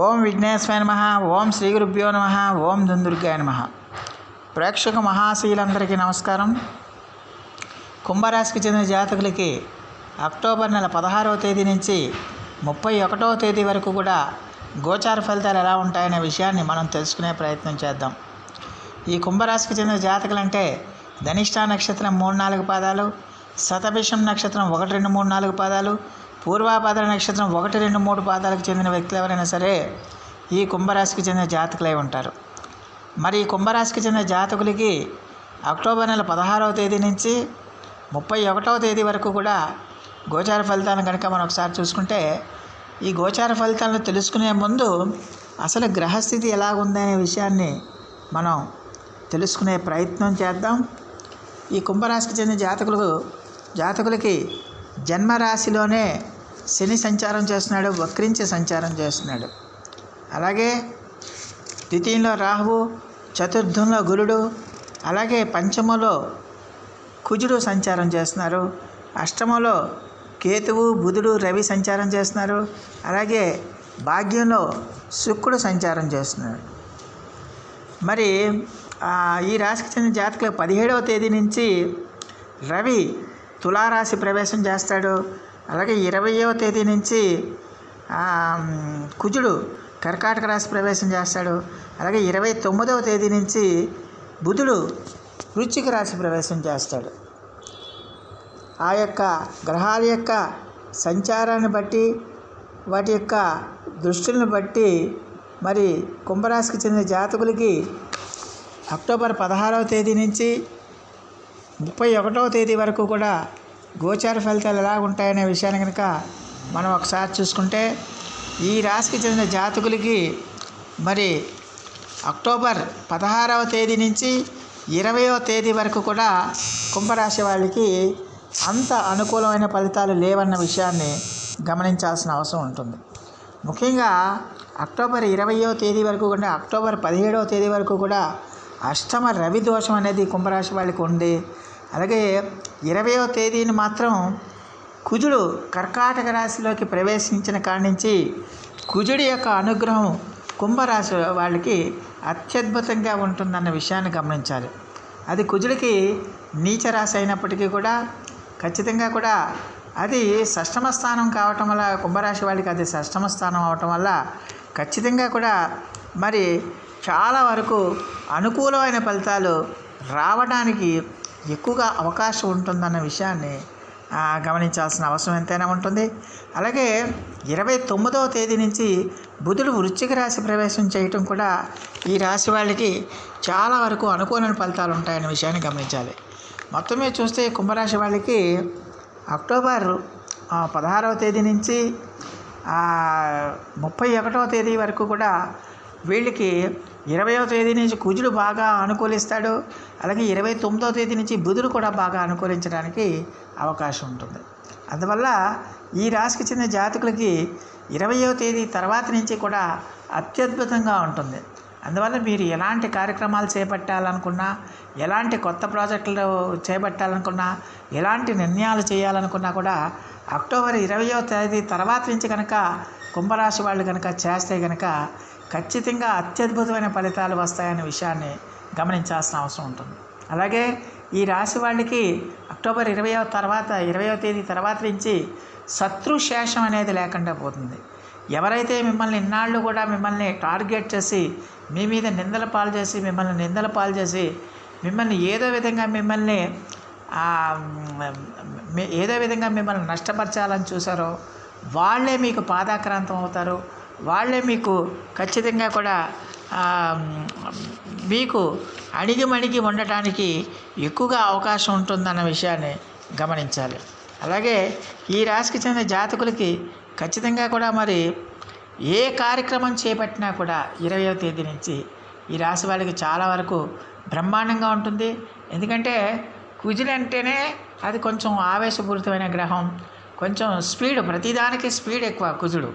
ఓం విఘ్నేశ్వర నమ ఓం శ్రీ గురుభ్యో నమ ఓం దుందుర్గాయ నమ. ప్రేక్షక మహాశీలందరికీ నమస్కారం. కుంభరాశికి చెందిన జాతకులకి అక్టోబర్ నెల పదహారవ తేదీ నుంచి ముప్పై ఒకటవ తేదీ వరకు కూడా గోచార ఫలితాలు ఎలా ఉంటాయనే విషయాన్ని మనం తెలుసుకునే ప్రయత్నం చేద్దాం. ఈ కుంభరాశికి చెందిన జాతకులంటే ధనిష్ట నక్షత్రం మూడు నాలుగు పాదాలు శతభిషం నక్షత్రం ఒకటి రెండు మూడు నాలుగు పాదాలు పూర్వాపాద నక్షత్రం ఒకటి రెండు మూడు పాదాలకు చెందిన వ్యక్తులు ఎవరైనా సరే ఈ కుంభరాశికి చెందిన జాతకులై ఉంటారు. మరి ఈ కుంభరాశికి చెందిన జాతకులకి అక్టోబర్ నెల పదహారవ తేదీ నుంచి ముప్పై ఒకటవ తేదీ వరకు కూడా గోచార ఫలితాలను కనుక మనం ఒకసారి చూసుకుంటే ఈ గోచార ఫలితాలను తెలుసుకునే ముందు అసలు గ్రహస్థితి ఎలాగుందనే విషయాన్ని మనం తెలుసుకునే ప్రయత్నం చేద్దాం. ఈ కుంభరాశికి చెందిన జాతకులకు జాతకులకి జన్మరాశిలోనే శని సంచారం చేస్తున్నాడు వక్రించి సంచారం చేస్తున్నాడు. అలాగే ద్వితీయంలో రాహువు చతుర్థంలో గురుడు అలాగే పంచమలో కుజుడు సంచారం చేస్తున్నారు. అష్టమలో కేతువు బుధుడు రవి సంచారం చేస్తున్నారు. అలాగే భాగ్యంలో శుక్రుడు సంచారం చేస్తున్నాడు మరి ఈ రాశికి చెందిన జాతకులు పదిహేడవ తేదీ నుంచి రవి తులారాశి ప్రవేశం చేస్తాడు. అలాగే ఇరవయవ తేదీ నుంచి కుజుడు కర్కాటక రాశి ప్రవేశం చేస్తాడు. అలాగే ఇరవై తొమ్మిదవ తేదీ నుంచి బుధుడు వృశ్చిక రాశి ప్రవేశం చేస్తాడు. ఆ యొక్క గ్రహాల యొక్క సంచారాన్ని బట్టి వాటి యొక్క దృష్టిని బట్టి మరి కుంభరాశికి చెందిన జాతకులకి అక్టోబర్ పదహారవ తేదీ నుంచి ముప్పై ఒకటవ తేదీ వరకు కూడా గోచార ఫలితాలు ఎలా ఉంటాయనే విషయాన్ని కనుక మనం ఒకసారి చూసుకుంటే ఈ రాశికి చెందిన జాతకులకి మరి అక్టోబర్ పదహారవ తేదీ నుంచి ఇరవయో తేదీ వరకు కూడా కుంభరాశి వాళ్ళకి అంత అనుకూలమైన ఫలితాలు లేవన్న విషయాన్ని గమనించాల్సిన అవసరం ఉంటుంది. ముఖ్యంగా అక్టోబర్ ఇరవయో తేదీ వరకు కూడా అక్టోబర్ పదిహేడవ తేదీ వరకు కూడా అష్టమ రవి దోషం అనేది కుంభరాశి వాళ్ళకి ఉంది అలాగే ఇరవయో తేదీని మాత్రం కుజుడు కర్కాటక రాశిలోకి ప్రవేశించిన కాడి నుంచి కుజుడి యొక్క అనుగ్రహం కుంభరాశి వాళ్ళకి అత్యద్భుతంగా ఉంటుందన్న విషయాన్ని గమనించాలి. అది కుజుడికి నీచ రాశి అయినప్పటికీ కూడా ఖచ్చితంగా కూడా అది షష్టమ స్థానం కావటం వల్ల కుంభరాశి వాళ్ళకి అది షష్టమ స్థానం అవటం వల్ల ఖచ్చితంగా కూడా మరి చాలా వరకు అనుకూలమైన ఫలితాలు రావడానికి ఎక్కువగా అవకాశం ఉంటుందన్న విషయాన్ని గమనించాల్సిన అవసరం ఎంతైనా ఉంటుంది. అలాగే ఇరవై తొమ్మిదవ తేదీ నుంచి బుధుడు వృశ్చిక రాశి ప్రవేశం చేయటం కూడా ఈ రాశి వాళ్ళకి చాలా వరకు అనుకూలమైన ఫలితాలు ఉంటాయనే విషయాన్ని గమనించాలి. మొత్తం మీద చూస్తే కుంభరాశి వాళ్ళకి అక్టోబర్ పదహారవ తేదీ నుంచి ముప్పై ఒకటవ తేదీ వరకు కూడా వీళ్ళకి ఇరవయో తేదీ నుంచి కుజుడు బాగా అనుకూలిస్తాడు అలాగే ఇరవై తొమ్మిదో తేదీ నుంచి బుధుడు కూడా బాగా అనుకూలించడానికి అవకాశం ఉంటుంది. అందువల్ల ఈ రాశికి చెందిన జాతకులకి ఇరవయో తేదీ తర్వాత నుంచి కూడా అత్యద్భుతంగా ఉంటుంది. అందువల్ల మీరు ఎలాంటి కార్యక్రమాలు చేపట్టాలనుకున్నా ఎలాంటి కొత్త ప్రాజెక్టులు చేపట్టాలనుకున్నా ఎలాంటి నిర్ణయాలు చేయాలనుకున్నా కూడా అక్టోబర్ ఇరవయో తేదీ తర్వాత నుంచి కనుక కుంభరాశి వాళ్ళు కనుక చేస్తే కనుక ఖచ్చితంగా అత్యద్భుతమైన ఫలితాలు వస్తాయనే విషయాన్ని గమనించాల్సిన అవసరం ఉంటుంది. అలాగే ఈ రాశి వాళ్ళకి అక్టోబర్ ఇరవయో తర్వాత ఇరవయో తేదీ తర్వాత నుంచి శత్రు శేషం అనేది లేకుండా పోతుంది. ఎవరైతే మిమ్మల్ని ఇన్నాళ్ళు కూడా మిమ్మల్ని టార్గెట్ చేసి మీ మీద నిందల పాలు చేసి మిమ్మల్ని నిందల పాలు చేసి మిమ్మల్ని ఏదో విధంగా మిమ్మల్ని ఏదో విధంగా మిమ్మల్ని నష్టపరచాలని చూసారో వాళ్ళే మీకు పాదాక్రాంతం అవుతారు. వాళ్ళే మీకు ఖచ్చితంగా కూడా మీకు అణిగిమణిగి ఉండటానికి ఎక్కువగా అవకాశం ఉంటుందన్న విషయాన్ని గమనించాలి. అలాగే ఈ రాశికి చెందిన జాతకులకి ఖచ్చితంగా కూడా మరి ఏ కార్యక్రమం చేపట్టినా కూడా ఇరవయో తేదీ నుంచి ఈ రాశి వాళ్ళకి చాలా వరకు బ్రహ్మాండంగా ఉంటుంది. ఎందుకంటే కుజులంటేనే అంటేనే అది కొంచెం ఆవేశపూరితమైన గ్రహం కొంచెం స్పీడ్ ప్రతిదానికి స్పీడ్ ఎక్కువ కుజుడు.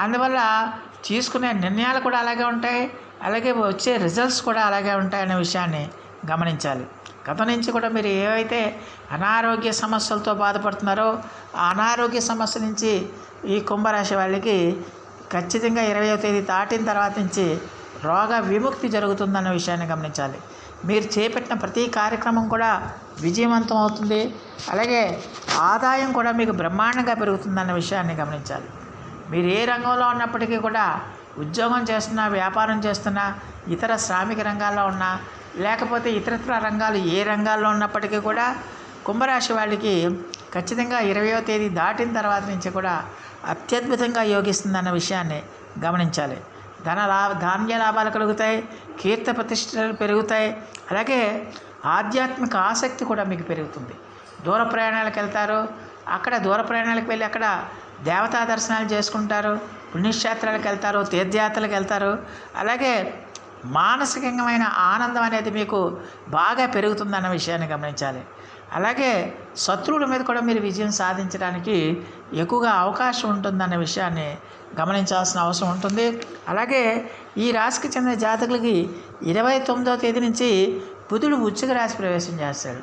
అందువల్ల తీసుకునే నిర్ణయాలు కూడా అలాగే ఉంటాయి. అలాగే వచ్చే రిజల్ట్స్ కూడా అలాగే ఉంటాయనే విషయాన్ని గమనించాలి. గత నుంచి కూడా మీరు ఏవైతే అనారోగ్య సమస్యలతో బాధపడుతున్నారో ఆ అనారోగ్య సమస్య నుంచి ఈ కుంభరాశి వాళ్ళకి ఖచ్చితంగా ఇరవయో తేదీ దాటిన తర్వాత నుంచి రోగ విముక్తి జరుగుతుందన్న విషయాన్ని గమనించాలి. మీరు చేపట్టిన ప్రతి కార్యక్రమం కూడా విజయవంతం అవుతుంది. అలాగే ఆదాయం కూడా మీకు బ్రహ్మాండంగా పెరుగుతుందన్న విషయాన్ని గమనించాలి. మీరు ఏ రంగంలో ఉన్నప్పటికీ కూడా ఉద్యోగం చేస్తున్నా వ్యాపారం చేస్తున్నా ఇతర శ్రామిక రంగాల్లో ఉన్నా లేకపోతే ఇతరత్ర రంగాలు ఏ రంగాల్లో ఉన్నప్పటికీ కూడా కుంభరాశి వాళ్ళకి ఖచ్చితంగా ఇరవయో తేదీ దాటిన తర్వాత నుంచి కూడా అత్యద్భుతంగా యోగిస్తుందన్న విషయాన్ని గమనించాలి. ధన లాభ ధాన్య లాభాలు కలుగుతాయి కీర్త ప్రతిష్టలు పెరుగుతాయి అలాగే ఆధ్యాత్మిక ఆసక్తి కూడా మీకు పెరుగుతుంది. దూర ప్రయాణాలకు వెళ్తారు అక్కడ దూర ప్రయాణాలకు వెళ్ళి అక్కడ దేవతా దర్శనాలు చేసుకుంటారు పుణ్యక్షేత్రాలకు వెళ్తారు తీర్థయాత్రలకు వెళ్తారు. అలాగే మానసికమైన ఆనందం అనేది మీకు బాగా పెరుగుతుందన్న విషయాన్ని గమనించాలి. అలాగే శత్రువుల మీద కూడా మీరు విజయం సాధించడానికి ఎక్కువగా అవకాశం ఉంటుందన్న విషయాన్ని గమనించాల్సిన అవసరం ఉంటుంది. అలాగే ఈ రాశికి చెందిన జాతకులకి ఇరవై తొమ్మిదో తేదీ నుంచి బుధుడు ఉచ్చిక రాశి ప్రవేశం చేస్తాడు.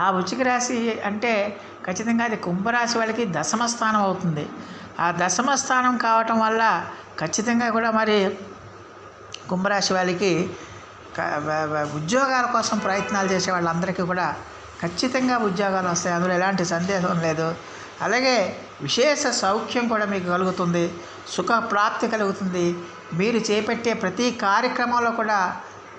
ఆ ఉచ్చిక రాశి అంటే ఖచ్చితంగా అది కుంభరాశి వాళ్ళకి దశమ స్థానం అవుతుంది. ఆ దశమ స్థానం కావటం వల్ల ఖచ్చితంగా కూడా మరి కుంభరాశి వాళ్ళకి ఉద్యోగాల కోసం ప్రయత్నాలు చేసే వాళ్ళందరికీ కూడా ఖచ్చితంగా ఉద్యోగాలు వస్తాయి. అందులో ఎలాంటి సందేహం లేదు. అలాగే విశేష సౌఖ్యం కూడా మీకు కలుగుతుంది. సుఖ ప్రాప్తి కలుగుతుంది. మీరు చేపట్టే ప్రతి కార్యక్రమంలో కూడా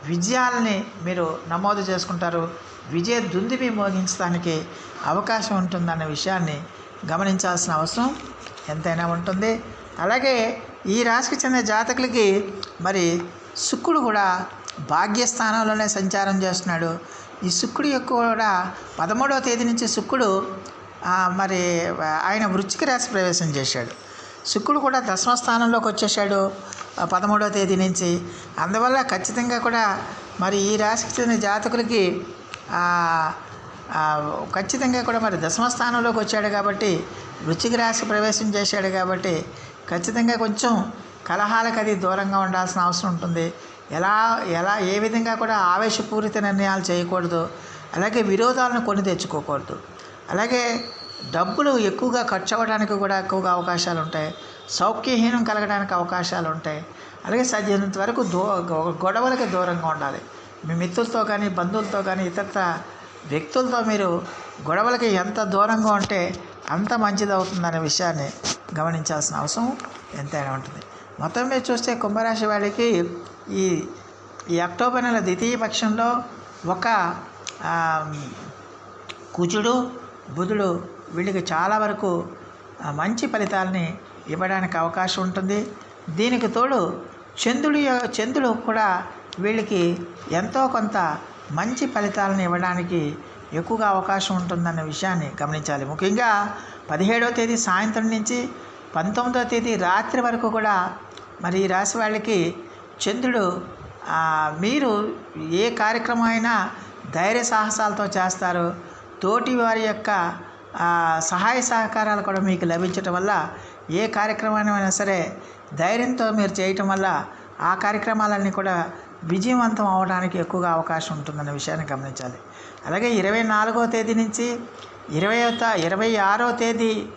విజయాలని మీరు నమోదు చేసుకుంటారు. విజయ దుందిని మోగించడానికి అవకాశం ఉంటుందన్న విషయాన్ని గమనించాల్సిన అవసరం ఎంతైనా ఉంటుంది. అలాగే ఈ రాశికి చెందిన జాతకులకి మరి శుక్రుడు కూడా భాగ్యస్థానంలోనే సంచారం చేస్తున్నాడు. ఈ శుక్రుడు యొక్క కూడా పదమూడవ తేదీ నుంచి శుక్రుడు మరి ఆయన వృచ్చిక రాశి ప్రవేశం చేశాడు. శుక్రుడు కూడా దశమ స్థానంలోకి వచ్చేసాడు పదమూడవ తేదీ నుంచి. అందువల్ల ఖచ్చితంగా కూడా మరి ఈ రాశికి చెందిన జాతకులకి ఖచ్చితంగా కూడా మరి దశమ స్థానంలోకి వచ్చాడు కాబట్టి రుచికి రాశి ప్రవేశం చేశాడు కాబట్టి ఖచ్చితంగా కొంచెం కలహాలకు అది దూరంగా ఉండాల్సిన అవసరం ఉంటుంది. ఎలా ఎలా ఏ విధంగా కూడా ఆవేశపూరిత నిర్ణయాలు చేయకూడదు. అలాగే విరోధాలను కొని తెచ్చుకోకూడదు. అలాగే డబ్బులు ఎక్కువగా ఖర్చు అవ్వడానికి కూడా ఎక్కువగా అవకాశాలు ఉంటాయి. సౌఖ్యహీనం కలగడానికి అవకాశాలు ఉంటాయి. అలాగే సాధ్యమైనంత వరకు దూ గొ- గొడవలకి దూరంగా ఉండాలి. మీ మిత్రులతో కానీ బంధువులతో కానీ ఇతర వ్యక్తులతో మీరు గొడవలకి ఎంత దూరంగా ఉంటే అంత మంచిది అవుతుందనే విషయాన్ని గమనించాల్సిన అవసరం ఎంతైనా ఉంటుంది. మొత్తం మీద చూస్తే కుంభరాశి వాళ్ళకి ఈ ఈ అక్టోబర్ నెల ద్వితీయ పక్షంలో ఒక కుజుడు బుధుడు వీళ్ళకి చాలా వరకు మంచి ఫలితాలని ఇవ్వడానికి అవకాశం ఉంటుంది. దీనికి తోడు చంద్రుడి చంద్రుడు కూడా వీళ్ళకి ఎంతో కొంత మంచి ఫలితాలను ఇవ్వడానికి ఎక్కువగా అవకాశం ఉంటుందన్న విషయాన్ని గమనించాలి. ముఖ్యంగా పదిహేడవ తేదీ సాయంత్రం నుంచి పంతొమ్మిదవ తేదీ రాత్రి వరకు కూడా మరి ఈ రాశి వాళ్ళకి చంద్రుడు మీరు ఏ కార్యక్రమం అయినా ధైర్య సాహసాలతో చేస్తారు. తోటి వారి యొక్క సహాయ సహకారాలు కూడా మీకు లభించటం వల్ల ఏ కార్యక్రమాన్నైనా సరే ధైర్యంతో మీరు చేయటం వల్ల ఆ కార్యక్రమాలన్నీ కూడా విజయవంతం అవడానికి ఎక్కువగా అవకాశం ఉంటుందన్న విషయాన్ని గమనించాలి. అలాగే ఇరవై నాలుగో తేదీ నుంచి ఇరవై ఇరవై ఆరో తేదీ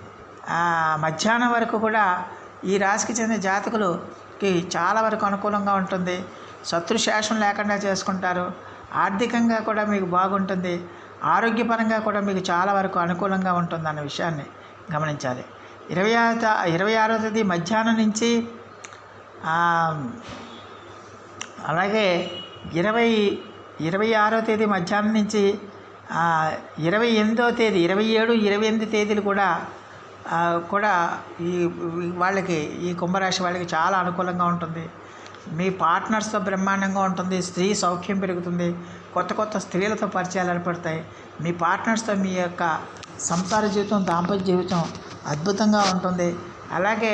మధ్యాహ్నం వరకు కూడా ఈ రాశికి చెందిన జాతకులకి చాలా వరకు అనుకూలంగా ఉంటుంది. శత్రుశాసనం లేకుండా చేసుకుంటారు. ఆర్థికంగా కూడా మీకు బాగుంటుంది. ఆరోగ్యపరంగా కూడా మీకు చాలా వరకు అనుకూలంగా ఉంటుంది అన్న విషయాన్ని గమనించాలి. ఇరవై ఆరో ఇరవై ఆరో తేదీ మధ్యాహ్నం నుంచి అలాగే ఇరవై ఇరవై ఆరో తేదీ మధ్యాహ్నం నుంచి ఇరవై ఎనిమిదో తేదీ ఇరవై ఏడు ఇరవై ఎనిమిది తేదీలు కూడా కూడా ఈ ఈ వాళ్ళకి ఈ కుంభరాశి వాళ్ళకి చాలా అనుకూలంగా ఉంటుంది. మీ పార్ట్నర్స్తో బ్రహ్మాండంగా ఉంటుంది. స్త్రీ సౌఖ్యం పెరుగుతుంది. కొత్త కొత్త స్త్రీలతో పరిచయాలు ఏర్పడతాయి. మీ పార్ట్నర్స్తో మీ యొక్క సంసార జీవితం దాంపత్య జీవితం అద్భుతంగా ఉంటుంది. అలాగే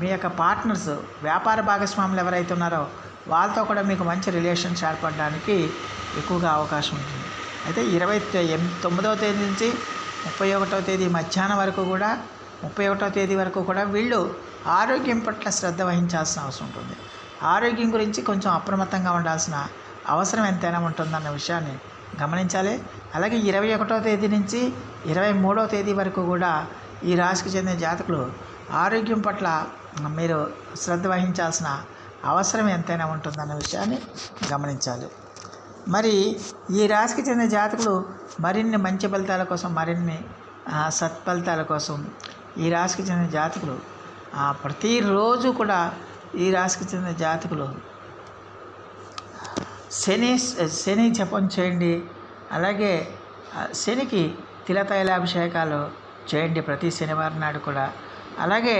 మీ యొక్క పార్ట్నర్స్ వ్యాపార భాగస్వాములు ఎవరైతే ఉన్నారో వాళ్ళతో కూడా మీకు మంచి రిలేషన్స్ ఏర్పడడానికి ఎక్కువగా అవకాశం ఉంటుంది. అయితే ఇరవై తొమ్మిదవ తేదీ నుంచి ముప్పై ఒకటవ తేదీ మధ్యాహ్నం వరకు కూడా ముప్పై ఒకటవ తేదీ వరకు కూడా వీళ్ళు ఆరోగ్యం పట్ల శ్రద్ధ వహించాల్సిన అవసరం ఉంటుంది. ఆరోగ్యం గురించి కొంచెం అప్రమత్తంగా ఉండాల్సిన అవసరం ఎంతైనా ఉంటుందన్న విషయాన్ని గమనించాలి. అలాగే ఇరవై ఒకటవ తేదీ నుంచి ఇరవై మూడవ తేదీ వరకు కూడా ఈ రాశికి చెందిన జాతకులు ఆరోగ్యం పట్ల మీరు శ్రద్ధ వహించాల్సిన అవసరం ఎంతైనా ఉంటుందన్న విషయాన్ని గమనించాలి. మరి ఈ రాశికి చెందిన జాతకులు మరిన్ని మంచి ఫలితాల కోసం మరిన్ని సత్ఫలితాల కోసం ఈ రాశికి చెందిన జాతకులు ప్రతిరోజు కూడా ఈ రాశికి చెందిన జాతకులు శని శని జపం చేయండి. అలాగే శనికి తిలతైలాభిషేకాలు చేయండి ప్రతి శనివారం నాడు కూడా. అలాగే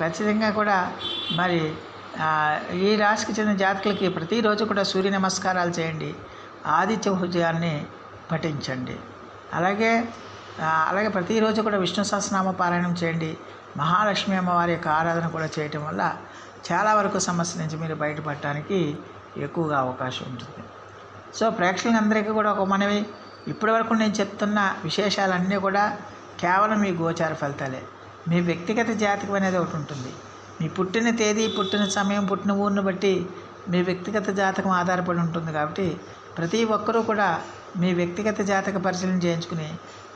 ఖచ్చితంగా కూడా మరి ఈ రాశికి చెందిన జాతకులకి ప్రతిరోజు కూడా సూర్య నమస్కారాలు చేయండి. ఆదిత్య హృదయాన్ని పఠించండి. అలాగే అలాగే ప్రతిరోజు కూడా విష్ణు సహస్రనామ పారాయణం చేయండి. మహాలక్ష్మి అమ్మవారి యొక్క ఆరాధన కూడా చేయటం వల్ల చాలా వరకు సమస్య నుంచి మీరు బయటపడటానికి ఎక్కువగా అవకాశం ఉంటుంది. సో ప్రేక్షకులందరికీ కూడా ఒక మనవి. ఇప్పటివరకు నేను చెప్తున్న విశేషాలన్నీ కూడా కేవలం మీ గోచార ఫలితాలే. మీ వ్యక్తిగత జాతకం అనేది ఒకటి ఉంటుంది. మీ పుట్టిన తేదీ పుట్టిన సమయం పుట్టిన ఊరిని బట్టి మీ వ్యక్తిగత జాతకం ఆధారపడి ఉంటుంది కాబట్టి ప్రతి ఒక్కరూ కూడా మీ వ్యక్తిగత జాతక పరిశీలన చేయించుకుని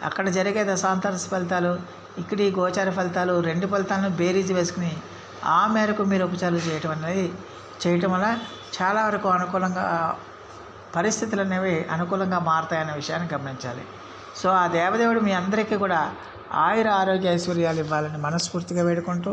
అక్కడ జరిగే దశాంతర ఫలితాలు ఇక్కడ ఈ గోచార ఫలితాలు రెండు ఫలితాలను బేరీజ్ వేసుకుని ఆ మేరకు మీరు ఉపచారాలు చేయటం అనేది చేయటం వల్ల చాలా వరకు అనుకూలంగా పరిస్థితులు అనేవి అనుకూలంగా మారుతాయనే విషయాన్ని గమనించాలి. సో ఆ దేవదేవుడు మీ అందరికీ కూడా ఆయుర ఆరోగ్య ఐశ్వర్యాలు ఇవ్వాలని మనస్ఫూర్తిగా వేడుకుంటూ